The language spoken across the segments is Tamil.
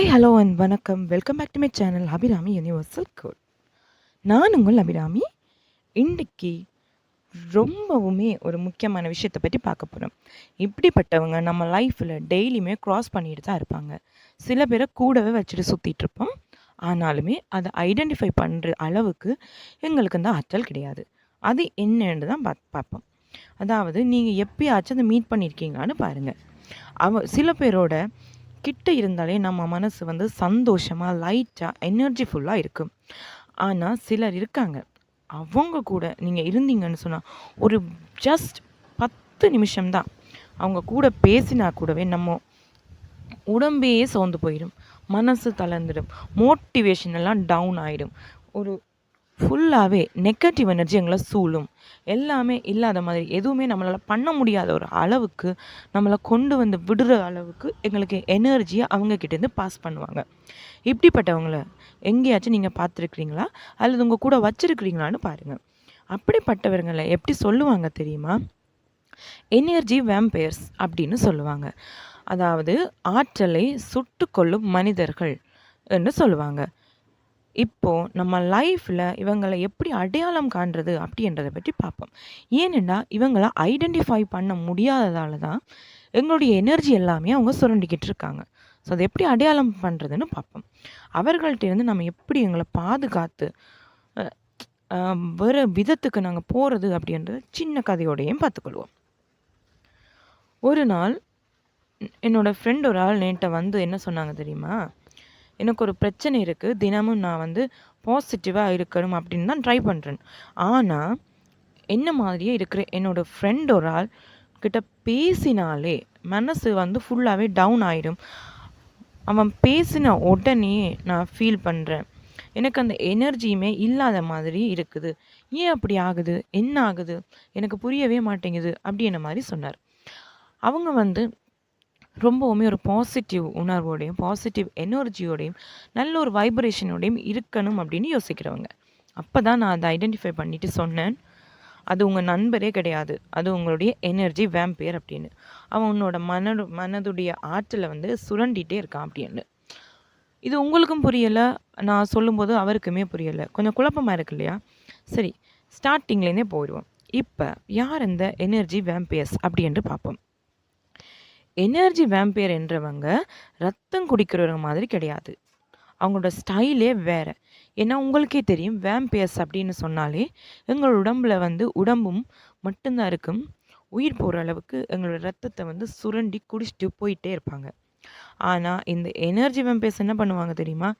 ஹாய் ஹலோ அண்ட் வணக்கம். Welcome back to my channel Abirami universal code நான் உங்கள் அபிராமி இன்றைக்கி ரொம்பவுமே ஒரு முக்கியமான விஷயத்தை பற்றி பார்க்க போகிறோம் இப்படிப்பட்டவங்க நம்ம லைஃப்பில் டெய்லியுமே க்ராஸ் பண்ணிட்டு தான் இருப்பாங்க. சில பேரை கூடவே வச்சுட்டு சுற்றிட்டு இருப்போம். ஆனாலுமே அதை ஐடென்டிஃபை பண்ணுற அளவுக்கு எங்களுக்கு அந்த ஆற்றல் கிடையாது. அது என்னன்னு தான் பா பார்ப்போம். அதாவது நீங்கள் எப்பயாச்சும் அதை மீட் பண்ணியிருக்கீங்களான்னு பாருங்கள் அவ சில பேரோட கிட்ட இருந்தாலே நம்ம மனசு வந்து சந்தோஷமாக லைட்டாக எனர்ஜிஃபுல்லாக இருக்கும். ஆனால் சிலர் இருக்காங்க. அவங்க கூட நீங்கள் இருந்தீங்கன்னு சொன்னால் ஒரு ஜஸ்ட் பத்து நிமிஷம்தான். அவங்க கூட பேசினா கூடவே நம்ம உடம்பே சோர்ந்து போயிடும். மனசு தளர்ந்துடும். மோட்டிவேஷன் எல்லாம் டவுன் ஆகிடும் ஒரு ஃபுல்லாகவே நெகட்டிவ் எனர்ஜி எங்களை சூழும். எல்லாமே இல்லாத மாதிரி எதுவுமே நம்மளால் பண்ண முடியாத ஒரு அளவுக்கு நம்மளை கொண்டு வந்து விடுற அளவுக்கு எங்களுக்கு எனர்ஜியை அவங்கக்கிட்டேருந்து பாஸ் பண்ணுவாங்க. இப்படிப்பட்டவங்கள எங்கேயாச்சும் நீங்கள் பார்த்துருக்குறீங்களா? அல்லது உங்கள் கூட வச்சுருக்கிறீங்களான்னு பாருங்கள் அப்படிப்பட்டவர்களை எப்படி சொல்லுவாங்க தெரியுமா? எனர்ஜி வேம்பயர்ஸ் அப்படின்னு சொல்லுவாங்க. அதாவது ஆற்றலை சுட்டு கொள்ளும் மனிதர்கள் என்று சொல்லுவாங்க. இப்போது நம்ம லைஃப்பில் இவங்களை எப்படி அடையாளம் காண்றது அப்படின்றத பற்றி பார்ப்போம். ஏனென்னா இவங்களை ஐடென்டிஃபை பண்ண முடியாததால தான் எங்களுடைய எனர்ஜி எல்லாமே அவங்க சுரண்டிக்கிட்டு இருக்காங்க. ஸோ அதை எப்படி அடையாளம் பண்ணுறதுன்னு பார்ப்போம். அவர்கள்ட்டேருந்து நம்ம எப்படி எங்களை பாதுகாத்து வேறு விதத்துக்கு நாங்கள் போகிறது அப்படின்றது சின்ன கதையோடையும் பார்த்துக்கொள்வோம். ஒரு நாள் என்னோடய ஃப்ரெண்ட் ஒரு ஆள் நேட்டை வந்து என்ன சொன்னாங்க தெரியுமா? எனக்கு ஒரு பிரச்சனை இருக்குது தினமும் நான் வந்து பாசிட்டிவாக இருக்கணும் அப்படின்னு தான் ட்ரை பண்ணுறேன் ஆனால் என்ன மாதிரியே இருக்கிற என்னோடய ஃப்ரெண்ட் ஒரு ஆள் கிட்ட பேசினாலே மனசு வந்து ஃபுல்லாகவே டவுன் ஆகிடும் அவன் பேசின உடனே நான் ஃபீல் பண்ணுறேன் எனக்கு அந்த எனர்ஜியுமே இல்லாத மாதிரி இருக்குது. ஏன் அப்படி ஆகுது? என்ன ஆகுது? எனக்கு புரியவே மாட்டேங்குது. அப்படின்ற மாதிரி சொன்னார். அவங்க வந்து ரொம்பவுமே ஒரு பாசிட்டிவ் உணர்வோடையும் பாசிட்டிவ் எனர்ஜியோடையும் நல்ல ஒரு வைப்ரேஷனோடையும் இருக்கணும் அப்படின்னு யோசிக்கிறவங்க. அப்போ தான் நான் அதை ஐடென்டிஃபை பண்ணிவிட்டு சொன்னேன். அது உங்கள் நண்பரே கிடையாது. அது உங்களுடைய எனர்ஜி வேம்பியர் அப்படின்னு. அவன் உன்னோட மன மனதுடைய ஆற்றில் வந்து சுரண்டிகிட்டே இருக்கான் அப்படின்னு. இது உங்களுக்கும் புரியலை. நான் சொல்லும்போது அவருக்குமே புரியலை. கொஞ்சம் குழப்பமாக இருக்கு இல்லையா? சரி ஸ்டார்டிங்லேருந்தே போயிடுவோம். இப்போ யார் இந்த எனர்ஜி வேம்பியர்ஸ் அப்படின்ட்டு பார்ப்போம். எனர்ஜி வேம்பியர் என்றவங்க ரத்தம் குடிக்கிறவங்க மாதிரி கிடையாது. அவங்களோட ஸ்டைலே வேறு. ஏன்னா உங்களுக்கே தெரியும் வேம்பியர்ஸ் அப்படின்னு சொன்னாலே எங்களோட உடம்புல வந்து உடம்பும் மட்டும்தான் இருக்கும். உயிர் போகிற அளவுக்கு எங்களோட ரத்தத்தை வந்து சுரண்டி குடிச்சிட்டு போயிட்டே இருப்பாங்க. ஆனால் இந்த எனர்ஜி வேம்பியர்ஸ் என்ன பண்ணுவாங்க தெரியுமா?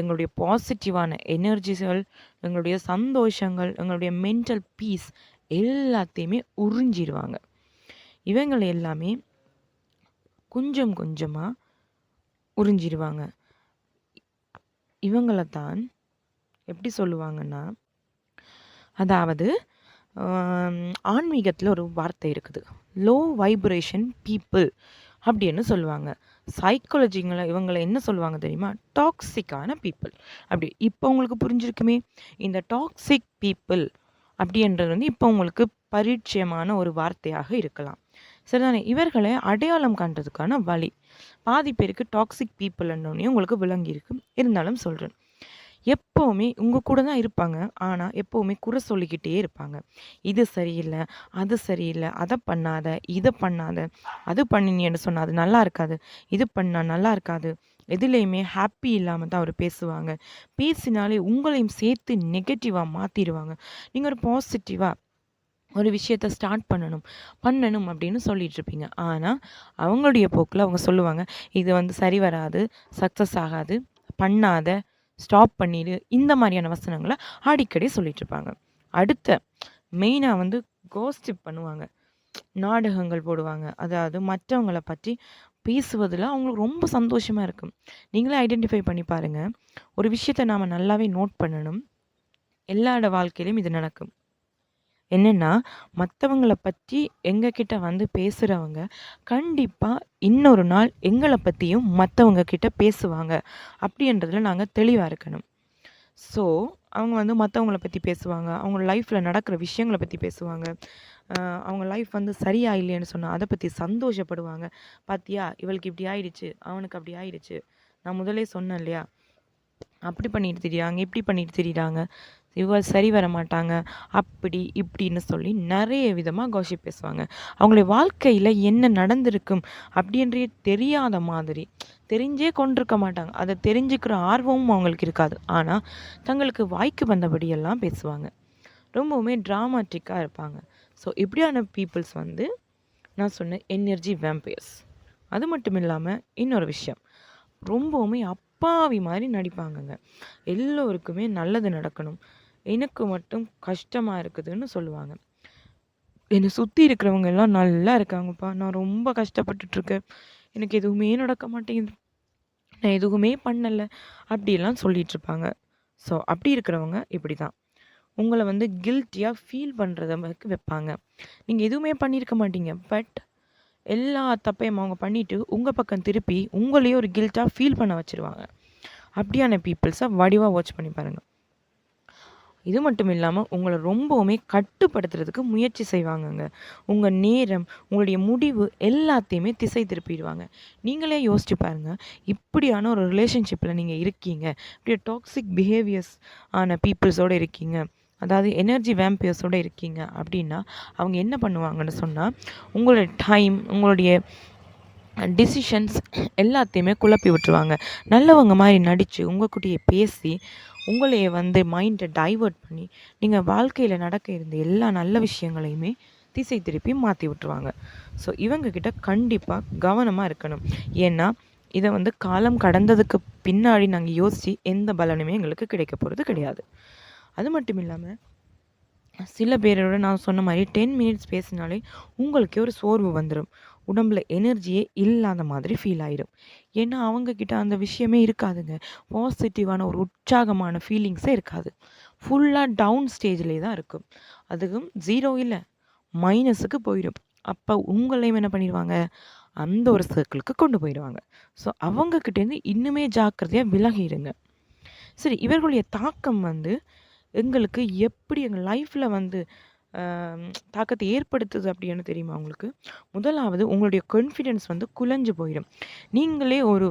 எங்களுடைய பாசிட்டிவான எனர்ஜிகள் எங்களுடைய சந்தோஷங்கள் எங்களுடைய மென்டல் பீஸ் எல்லாத்தையுமே உறிஞ்சிடுவாங்க இவங்களை எல்லாமே கொஞ்சம் கொஞ்சமாக உறிஞ்சிடுவாங்க. இவங்கள தான் எப்படி சொல்லுவாங்கன்னா அதாவது ஆன்மீகத்தில் ஒரு வார்த்தை இருக்குது. லோ வைப்ரேஷன் பீப்புள் அப்படின்னு சொல்லுவாங்க. சைக்காலஜிங்களை இவங்களை என்ன சொல்லுவாங்க தெரியுமா? டாக்ஸிக்கான பீப்புள் அப்படி இப்போ உங்களுக்கு புரிஞ்சிருக்குமே? இந்த டாக்ஸிக் பீப்புள் அப்படின்றது வந்து இப்போ உங்களுக்கு பரிச்சயமான ஒரு வார்த்தையாக இருக்கலாம். சரிதானே? இவர்களை அடையாளம் காண்றதுக்கான வழி. பாதி பேருக்கு டாக்ஸிக் பீப்புள்ன்றோடனே உங்களுக்கு விளங்கியிருக்கு இருந்தாலும் சொல்கிறேன் எப்போவுமே உங்கள் கூட தான் இருப்பாங்க. ஆனால் எப்போவுமே குறை சொல்லிக்கிட்டே இருப்பாங்க. இது சரியில்லை அது சரியில்லை அதை பண்ணாத இதை பண்ணாத அது பண்ணினேன்னு சொன்னால் அது நல்லா இருக்காது இது பண்ணால் நல்லா இருக்காது. எதுலேயுமே ஹாப்பி இல்லாமல் தான் அவர் பேசுவாங்க. பேசினாலே உங்களையும் சேர்த்து நெகட்டிவாக மாற்றிடுவாங்க நீங்கள் ஒரு பாசிட்டிவாக ஒரு விஷயத்த ஸ்டார்ட் பண்ணணும். பண்ணணும் அப்படின்னு சொல்லிகிட்ருப்பீங்க ஆனால் அவங்களுடைய போக்கில் அவங்க சொல்லுவாங்க இது வந்து சரி வராது சக்ஸஸ் ஆகாது பண்ணாத ஸ்டாப் பண்ணிடு இந்த மாதிரியான வசனங்களை அடிக்கடி சொல்லிகிட்ருப்பாங்க அடுத்த மெயினாக வந்து கோஸ்டிப் பண்ணுவாங்க. நாடகங்கள் போடுவாங்க. அதாவது மற்றவங்களை பற்றி பேசுவதில் அவங்களுக்கு ரொம்ப சந்தோஷமாக இருக்கும். நீங்களே ஐடென்டிஃபை பண்ணி பாருங்கள் ஒரு விஷயத்தை நாம் நல்லாவே நோட் பண்ணணும். எல்லாரோட வாழ்க்கையிலையும் இது நடக்கும். என்னென்னா மற்றவங்கள பற்றி எங்கக்கிட்ட வந்து பேசுகிறவங்க கண்டிப்பாக இன்னொரு நாள் எங்களை பற்றியும் மற்றவங்க கிட்ட பேசுவாங்க. அப்படின்றதுல நாங்கள் தெளிவாக இருக்கணும். ஸோ அவங்க வந்து மற்றவங்கள பற்றி பேசுவாங்க. அவங்க லைஃப்பில் நடக்கிற விஷயங்களை பற்றி பேசுவாங்க. அவங்க லைஃப் வந்து சரியா இல்லைன்னு சொன்னால் அதை பற்றி சந்தோஷப்படுவாங்க. பார்த்தியா இவளுக்கு இப்படி ஆயிடுச்சு அவனுக்கு அப்படி ஆயிடுச்சு. நான் முதலே சொன்னேன் இல்லையா? அப்படி பண்ணிட்டு திரியிறாங்க இப்படி பண்ணிட்டு திரியிறாங்க. இவள் சரி வர மாட்டாங்க. அப்படி இப்படின்னு சொல்லி நிறைய விதமாக காசிப் பேசுவாங்க. அவங்களுடைய வாழ்க்கையில் என்ன நடந்திருக்கும் அப்படின்றே தெரியாத மாதிரி தெரிஞ்சே கொண்டிருக்க மாட்டாங்க. அதை தெரிஞ்சுக்கிற ஆர்வமும் அவங்களுக்கு இருக்காது. ஆனால் தங்களுக்கு வாய்க்கு வந்தபடியெல்லாம் பேசுவாங்க. ரொம்பவுமே ட்ராமாட்டிக்காக இருப்பாங்க. ஸோ இப்படியான பீப்புள்ஸ் வந்து நான் சொன்னேன் எனர்ஜி வேம்பயர்ஸ் அது மட்டும் இல்லாமல் இன்னொரு விஷயம். ரொம்பவுமே அப்பாவி மாதிரி நடிப்பாங்கங்க. எல்லோருக்குமே நல்லது நடக்கணும். எனக்கு மட்டும் கஷ்டமாக இருக்குதுன்னு சொல்லுவாங்க. என்னை சுற்றி இருக்கிறவங்க எல்லாம் நல்லா இருக்காங்கப்பா. நான் ரொம்ப கஷ்டப்பட்டுட்ருக்கேன். எனக்கு எதுவுமே நடக்க மாட்டேங்குது. நான் எதுவுமே பண்ணலை. அப்படிலாம் சொல்லிகிட்ருப்பாங்க ஸோ அப்படி இருக்கிறவங்க இப்படி தான் உங்களை வந்து கில்ட்டியாக ஃபீல் பண்ணுறத வைப்பாங்க. நீங்கள் எதுவுமே பண்ணியிருக்க மாட்டீங்க. பட் எல்லா தப்பையும் அவங்க பண்ணிவிட்டு உங்கள் பக்கம் திருப்பி உங்களையே ஒரு கில்ட்டாக ஃபீல் பண்ண வச்சுருவாங்க. அப்படியான பீப்புள்ஸை வடிவாக வாட்ச் பண்ணி பாருங்கள் இது மட்டும் இல்லாமல் உங்களை ரொம்பவுமே கட்டுப்படுத்துறதுக்கு முயற்சி செய்வாங்கங்க. உங்கள் நேரம் உங்களுடைய முடிவு எல்லாத்தையுமே திசை திருப்பிடுவாங்க. நீங்களே யோசிச்சு பாருங்கள் இப்படியான ஒரு ரிலேஷன்ஷிப்பில் நீங்கள் இருக்கீங்க. இப்படி டாக்ஸிக் பிஹேவியர்ஸ் ஆன பீப்புள்ஸோடு இருக்கீங்க. அதாவது எனர்ஜி வேம்பியர்ஸோடு இருக்கீங்க அப்படின்னா அவங்க என்ன பண்ணுவாங்கன்னு சொன்னால் உங்களுடைய டைம் உங்களுடைய டிசிஷன்ஸ் எல்லாத்தையுமே குழப்பி விட்டுருவாங்க. நல்லவங்க மாதிரி நடித்து உங்கள் கூட்டியே பேசி உங்களையே வந்து மைண்டை டைவர்ட் பண்ணி நீங்கள் வாழ்க்கையில் நடக்க இருந்த எல்லா நல்ல விஷயங்களையுமே திசை திருப்பி மாற்றி விட்டுருவாங்க. ஸோ இவங்கக்கிட்ட கண்டிப்பாக கவனமாக இருக்கணும். ஏன்னா இதை வந்து காலம் கடந்ததுக்கு பின்னாடி நாங்கள் யோசித்து எந்த பலனுமே எங்களுக்கு கிடைக்க போகிறது கிடையாது. அது மட்டும் இல்லாமல் சில பேரோட நான் சொன்ன மாதிரி டென் மினிட்ஸ் பேசினாலே உங்களுக்கே ஒரு சோர்வு வந்துடும் உடம்புல எனர்ஜியே இல்லாத மாதிரி ஃபீல் ஆயிடும் ஏன்னா அவங்கக்கிட்ட அந்த விஷயமே இருக்காதுங்க. பாசிட்டிவான ஒரு உற்சாகமான ஃபீலிங்ஸே இருக்காது. ஃபுல்லாக டவுன் ஸ்டேஜ்லேயே தான் இருக்கும் அதுவும் ஜீரோ இல்லை. மைனஸுக்கு போயிடும். அப்போ உங்களையும் என்ன பண்ணிடுவாங்க? அந்த ஒரு சர்க்கிளுக்கு கொண்டு போயிடுவாங்க. ஸோ அவங்கக்கிட்டேருந்து இன்னுமே ஜாக்கிரதையாக விலகிடுங்க. சரி இவர்களுடைய தாக்கம் வந்து எங்களுக்கு எப்படி எங்கள் லைஃப்பில் வந்து தாக்கத்தை ஏற்படுத்துது அப்படின்னு தெரியுமா உங்களுக்கு? முதலாவது உங்களுடைய கான்ஃபிடென்ஸ் வந்து குலைஞ்சு போயிடும். நீங்களே ஒரு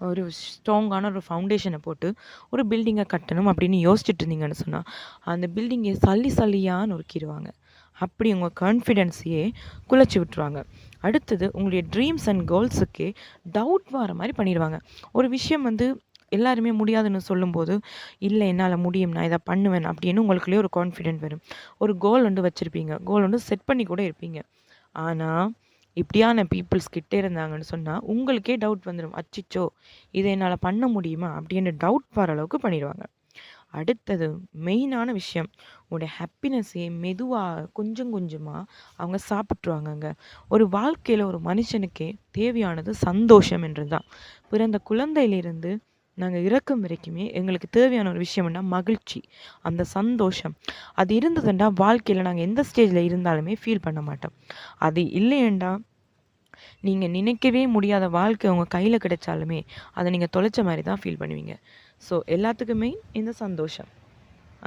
ஒரு ஸ்ட்ராங்கான ஒரு ஃபவுண்டேஷனை போட்டு ஒரு பில்டிங்கை கட்டணும் அப்படின்னு யோசிச்சுட்டு இருந்தீங்கன்னு சொன்னால் அந்த பில்டிங்கை சல்லி சல்லியாக நொறுக்கிடுவாங்க. அப்படி உங்கள் கான்ஃபிடென்ஸையே குலைச்சி விட்டுருவாங்க. அடுத்தது உங்களுடைய ட்ரீம்ஸ் அண்ட் கோல்ஸுக்கே டவுட் வர மாதிரி பண்ணிடுவாங்க. ஒரு விஷயம் வந்து எல்லாருமே முடியாதுன்னு சொல்லும்போது இல்லை என்னால் முடியும் நான் இதை பண்ணுவேன் அப்படின்னு உங்களுக்குள்ளேயே ஒரு கான்ஃபிடென்ட் வரும். ஒரு கோல் வந்து வச்சுருப்பீங்க. கோல் வந்து செட் பண்ணி கூட இருப்பீங்க. ஆனால் இப்படியான பீப்புள்ஸ் கிட்டே இருந்தாங்கன்னு சொன்னால் உங்களுக்கே டவுட் வந்துடும் அச்சிச்சோ இதை என்னால் பண்ண முடியுமா? அப்படின்னு டவுட் வர அளவுக்கு பண்ணிடுவாங்க. அடுத்தது மெயினான விஷயம் உங்களுடைய ஹாப்பினஸ்ஸே மெதுவாக கொஞ்சம் கொஞ்சமாக அவங்க சாப்பிட்ருவாங்கங்க ஒரு வாழ்க்கையில் ஒரு மனுஷனுக்கே தேவையானது சந்தோஷம் என்று தான் பிறந்த குழந்தையிலிருந்து நாங்கள் இறக்கும் வரைக்குமே எங்களுக்கு தேவையான ஒரு விஷயம்னா மகிழ்ச்சி அந்த சந்தோஷம். அது இருந்ததுண்டா வாழ்க்கையில் நாங்கள் எந்த ஸ்டேஜில் இருந்தாலுமே ஃபீல் பண்ண மாட்டோம். அது இல்லையண்டா நீங்கள் நினைக்கவே முடியாத வாழ்க்கை உங்கள் கையில் கிடைச்சாலுமே அதை நீங்கள் தொலைச்ச மாதிரி தான் ஃபீல் பண்ணுவீங்க. ஸோ எல்லாத்துக்குமே இந்த சந்தோஷம்.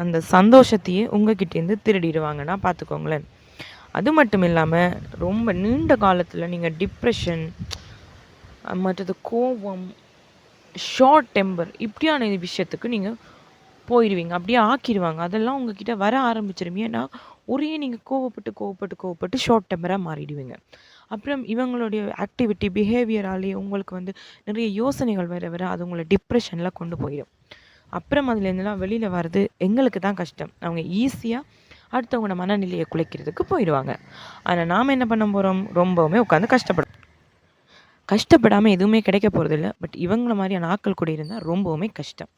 அந்த சந்தோஷத்தையே உங்ககிட்டேருந்து திருடிடுவாங்கன்னா பார்த்துக்கோங்களேன் அது மட்டும் இல்லாமல் ரொம்ப நீண்ட காலத்தில் நீங்கள் டிப்ரெஷன் மற்றது கோபம் ஷார்ட் டெம்பர் இப்படியான விஷயத்துக்கு நீங்கள் போயிடுவீங்க அப்படியே ஆக்கிடுவாங்க. அதெல்லாம் உங்ககிட்ட வர ஆரம்பிச்சிடும் ஏன்னா ஒரே நீங்கள் கோவப்பட்டு கோவப்பட்டு கோவப்பட்டு ஷார்ட் டெம்பராக மாறிடுவீங்க. அப்புறம் இவங்களுடைய ஆக்டிவிட்டி பிஹேவியராலே உங்களுக்கு வந்து நிறைய யோசனைகள் வர வர அது உங்களை டிப்ரெஷனில் கொண்டு போயிடும். அப்புறம் அதுலேருந்துலாம் வெளியில் வர்றது எங்களுக்கு தான் கஷ்டம். அவங்க ஈஸியாக அடுத்தவங்களோட மனநிலையை குலைக்கிறதுக்கு போயிடுவாங்க. ஆனால் நாம் என்ன பண்ண போகிறோம் ரொம்பவுமே உட்காந்து கஷ்டப்படும் கஷ்டப்படாமல் எதுவுமே கிடைக்க போகிறதில்ல பட் இவங்கள மாதிரியான ஆட்கள் கூட இருந்தால் ரொம்பவுமே கஷ்டம்.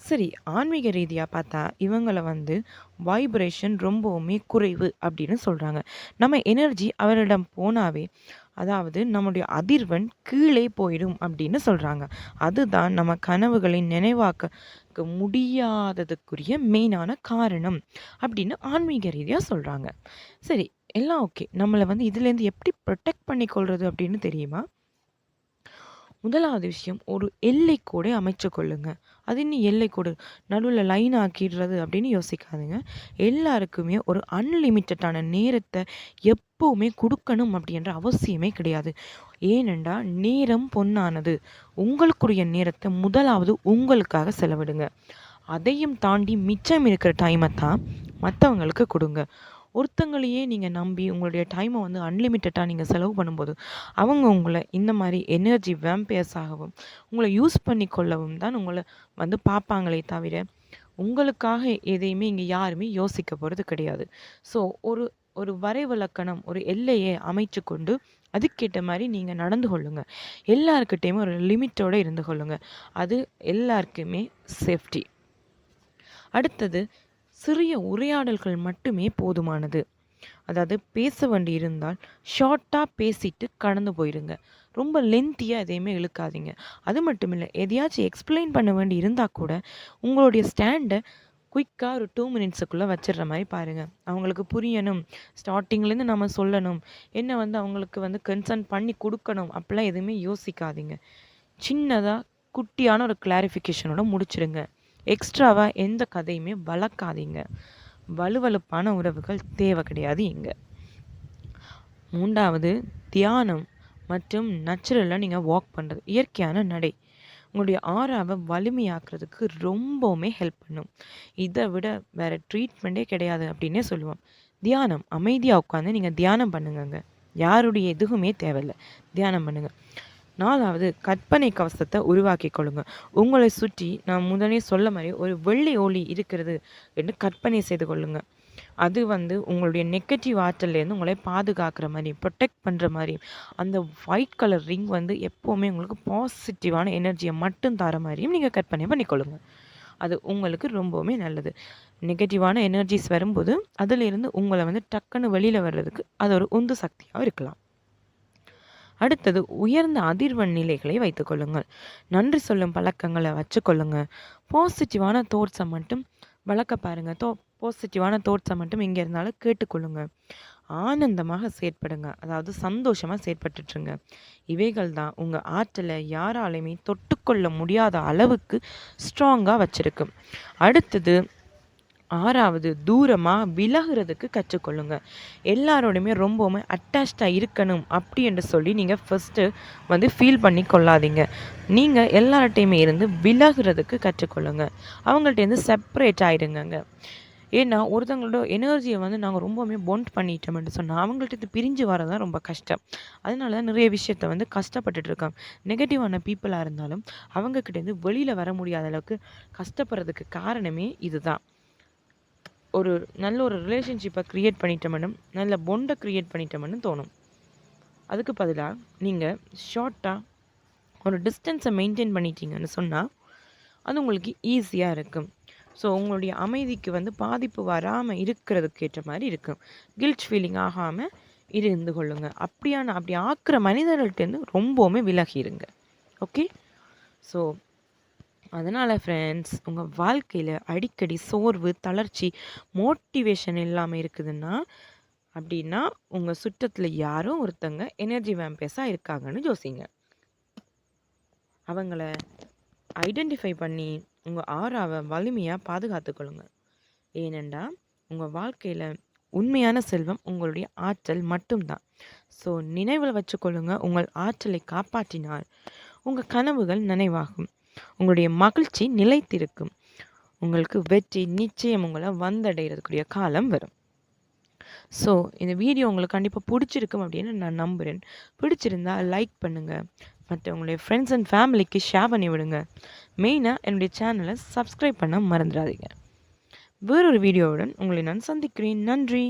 சரி ஆன்மீக ரீதியாக பார்த்தா இவங்களை வந்து வைப்ரேஷன் ரொம்பவுமே குறைவு அப்படின்னு சொல்கிறாங்க நம்ம எனர்ஜி அவரிடம் போனாவே அதாவது நம்முடைய அதிர்வன் கீழே போயிடும் அப்படின்னு சொல்கிறாங்க அதுதான் நம்ம கனவுகளை நினைவாக்க முடியாததுக்குரிய மெயினான காரணம் அப்படின்னு ஆன்மீக ரீதியாக சொல்கிறாங்க சரி எல்லாம் ஓகே நம்மளை வந்து இதுலேருந்து எப்படி ப்ரொடெக்ட் பண்ணிக்கொள்வது அப்படின்னு தெரியுமா? முதலாவது விஷயம் ஒரு எல்லைக்கோடை அமைச்சு கொள்ளுங்க. அது இன்னும் எல்லைக்கோடு நடுவில் லைன் ஆக்கிடுறது அப்படின்னு யோசிக்காதுங்க. எல்லாருக்குமே ஒரு அன்லிமிட்டடான நேரத்தை எப்போவுமே கொடுக்கணும் அப்படின்ற அவசியமே கிடையாது. ஏனெண்டா நேரம் பொன்னானது. உங்களுக்குரிய நேரத்தை முதலாவது உங்களுக்காக செலவிடுங்க. அதையும் தாண்டி மிச்சம் இருக்கிற டைமை தான் மற்றவங்களுக்கு கொடுங்க. ஒருத்தங்களையே நீங்கள் நம்பி உங்களுடைய டைமை வந்து அன்லிமிட்டடாக நீங்கள் செலவு பண்ணும்போது அவங்க உங்களை இந்த மாதிரி எனர்ஜி வேம்பையர்ஸாகவும் உங்களை யூஸ் பண்ணி கொள்ளவும் தான் உங்களை வந்து பார்ப்பாங்களே தவிர உங்களுக்காக எதையுமே இங்கே யாருமே யோசிக்க போகிறது கிடையாது. ஸோ ஒரு ஒரு வரைவிலக்கணம் ஒரு எல்லையை அமைச்சு கொண்டு அதுக்கேற்ற மாதிரி நீங்கள் நடந்து கொள்ளுங்கள் எல்லாருக்கிட்டேயுமே ஒரு லிமிட்டோடு இருந்து கொள்ளுங்கள் அது எல்லாருக்குமே சேஃப்டி அடுத்தது சிறிய உரையாடல்கள் மட்டுமே போதுமானது. அதாவது பேச வேண்டி இருந்தால் ஷார்ட்டாக பேசிட்டு கடந்து போயிடுங்க ரொம்ப லென்த்தியாக எதையுமே இழுக்காதீங்க. அது மட்டும் இல்லை எதையாச்சும் எக்ஸ்பிளைன் பண்ண வேண்டி இருந்தால் கூட உங்களுடைய ஸ்டாண்டை குயிக்காக ஒரு டூ மினிட்ஸுக்குள்ளே வச்சிடுற மாதிரி பாருங்கள் அவங்களுக்கு புரியணும். ஸ்டார்டிங்லேருந்து நம்ம சொல்லணும். என்ன வந்து அவங்களுக்கு வந்து கன்சர்ன் பண்ணி கொடுக்கணும் அப்படிலாம் எதுவுமே யோசிக்காதீங்க. சின்னதாக குட்டியான ஒரு கிளாரிஃபிகேஷனோட முடிச்சிடுங்க. எக்ஸ்ட்ராவாக எந்த கதையுமே வளர்க்காதீங்க. வலுவலுப்பான உறவுகள் தேவை கிடையாது இங்கே. மூன்றாவது தியானம் மற்றும் நேச்சுரலாக நீங்கள் வாக் பண்ணுறது இயற்கையான நடை. உங்களுடைய ஆறாவை வலிமையாக்குறதுக்கு ரொம்பவுமே ஹெல்ப் பண்ணும். இதை விட வேறு ட்ரீட்மெண்ட்டே கிடையாது அப்படின்னே சொல்லுவோம். தியானம். அமைதியாக உட்காந்து நீங்கள் தியானம் பண்ணுங்கங்க. யாருடைய எதுவுமே தேவையில்லை. தியானம் பண்ணுங்கள் நாலாவது கற்பனை கவசத்தை உருவாக்கி கொள்ளுங்க. உங்களை சுற்றி நான் முதலே சொல்ல மாதிரி ஒரு வெள்ளி ஒளி இருக்கிறது என்று கற்பனை செய்து கொள்ளுங்க. அது வந்து உங்களுடைய நெகட்டிவ் ஆற்றல்லேருந்து உங்களை பாதுகாக்கிற மாதிரி ப்ரொடெக்ட் பண்ணுற மாதிரி. அந்த ஒயிட் கலர் ரிங் வந்து எப்போவுமே உங்களுக்கு பாசிட்டிவான எனர்ஜியை மட்டும் தர மாதிரியும் நீங்கள் கற்பனை பண்ணிக்கொள்ளுங்க அது உங்களுக்கு ரொம்பவுமே நல்லது. நெகட்டிவான எனர்ஜிஸ் வரும்போது அதிலிருந்து உங்களை வந்து டக்குன்னு வெளியில் வர்றதுக்கு அது ஒரு உந்து சக்தியாக இருக்கலாம். அடுத்தது உயர்ந்த அதிர்வெண் நிலைகளை வைத்துக்கொள்ளுங்கள் நன்றி சொல்லும் பழக்கங்களை வச்சுக்கொள்ளுங்க பாசிட்டிவான தோட்ஸை மட்டும் வளர்க்க பாருங்கள் தோ பாசிட்டிவான தோட்ஸை மட்டும் இங்கே இருந்தாலும் கேட்டுக்கொள்ளுங்க ஆனந்தமாக செயற்படுங்க. அதாவது சந்தோஷமாக செயற்பட்டுட்ருங்க இவைகள் தான் உங்கள் ஆற்றலை யாராலையுமே தொட்டுக்கொள்ள முடியாத அளவுக்கு ஸ்ட்ராங்காக வச்சுருக்கு. அடுத்தது ஆறாவது தூரமாக விலகிறதுக்கு கற்றுக்கொள்ளுங்க. எல்லாரோடையுமே ரொம்பவுமே அட்டாச்சாக இருக்கணும் அப்படி என்று சொல்லி நீங்கள் ஃபஸ்ட்டு வந்து ஃபீல் பண்ணி கொள்ளாதீங்க. நீங்கள் எல்லார்ட்டையுமே இருந்து விலகிறதுக்கு கற்றுக்கொள்ளுங்க. அவங்கள்ட்டேருந்து செப்பரேட் ஆகிடுங்க ஏன்னா ஒருத்தவங்களோட எனர்ஜியை வந்து நாங்கள் ரொம்பவுமே பொண்ட் பண்ணிட்டோம்னு சொன்னால் அவங்கள்ட்ட பிரிஞ்சு வரதான் ரொம்ப கஷ்டம். அதனால தான் நிறைய விஷயத்த வந்து கஷ்டப்பட்டுட்டு இருக்கோம். நெகட்டிவான பீப்புளாக இருந்தாலும் அவங்கக்கிட்டேருந்து வெளியில் வர முடியாத அளவுக்கு கஷ்டப்படுறதுக்கு காரணமே இதுதான். ஒரு நல்ல ஒரு ரிலேஷன்ஷிப்பை க்ரியேட் பண்ணிட்டோம்னு நல்ல பொண்டை க்ரியேட் பண்ணிட்டோம்னு தோணும். அதுக்கு பதிலாக நீங்கள் ஷார்ட்டாக ஒரு டிஸ்டன்ஸை மெயின்டைன் பண்ணிட்டீங்கன்னு சொன்னால் அது உங்களுக்கு ஈஸியாக இருக்கும். ஸோ உங்களுடைய அமைதிக்கு வந்து பாதிப்பு வராமல் இருக்கிறதுக்கு ஏற்ற மாதிரி இருக்கும். கில்ட் ஃபீலிங் ஆகாமல் இருந்து கொள்ளுங்க. அப்படியான அப்படி ஆக்குற மனிதர்கள்ட்டேருந்து ரொம்பவுமே விலகிடுங்க ஓகே ஸோ அதனால் ஃப்ரெண்ட்ஸ் உங்கள் வாழ்க்கையில் அடிக்கடி சோர்வு தளர்ச்சி மோட்டிவேஷன் இல்லாமல் இருக்குதுன்னா அப்படின்னா உங்கள் சுற்றத்தில் யாரும் ஒருத்தங்க எனர்ஜி வேம்பேஸாக இருக்காங்கன்னு யோசிங்க. அவங்கள ஐடென்டிஃபை பண்ணி உங்கள் ஆறாவை வலிமையாக பாதுகாத்துக்கொள்ளுங்க. ஏனெண்டா உங்கள் வாழ்க்கையில் உண்மையான செல்வம் உங்களுடைய ஆற்றல் மட்டும்தான். ஸோ நினைவில் வச்சுக்கொள்ளுங்க உங்கள் ஆற்றலை காப்பாற்றினால் உங்கள் கனவுகள் நினைவாகும். உங்களுடைய மகிழ்ச்சி நிலைத்திருக்கும். உங்களுக்கு வெற்றி நிச்சயம் உங்களை வந்தடைகிறதுக்குரிய காலம் வரும். ஸோ இந்த வீடியோ உங்களுக்கு கண்டிப்பாக பிடிச்சிருக்கும் அப்படின்னு நான் நம்புகிறேன் பிடிச்சிருந்தா லைக் பண்ணுங்கள் மற்ற உங்களுடைய ஃப்ரெண்ட்ஸ் அண்ட் ஃபேமிலிக்கு ஷேர் பண்ணி விடுங்க. மெயினாக என்னுடைய சேனலை சப்ஸ்கிரைப் பண்ண மறந்துடாதீங்க. வேறொரு வீடியோவுடன் உங்களை நான் சந்திக்கிறேன். நன்றி.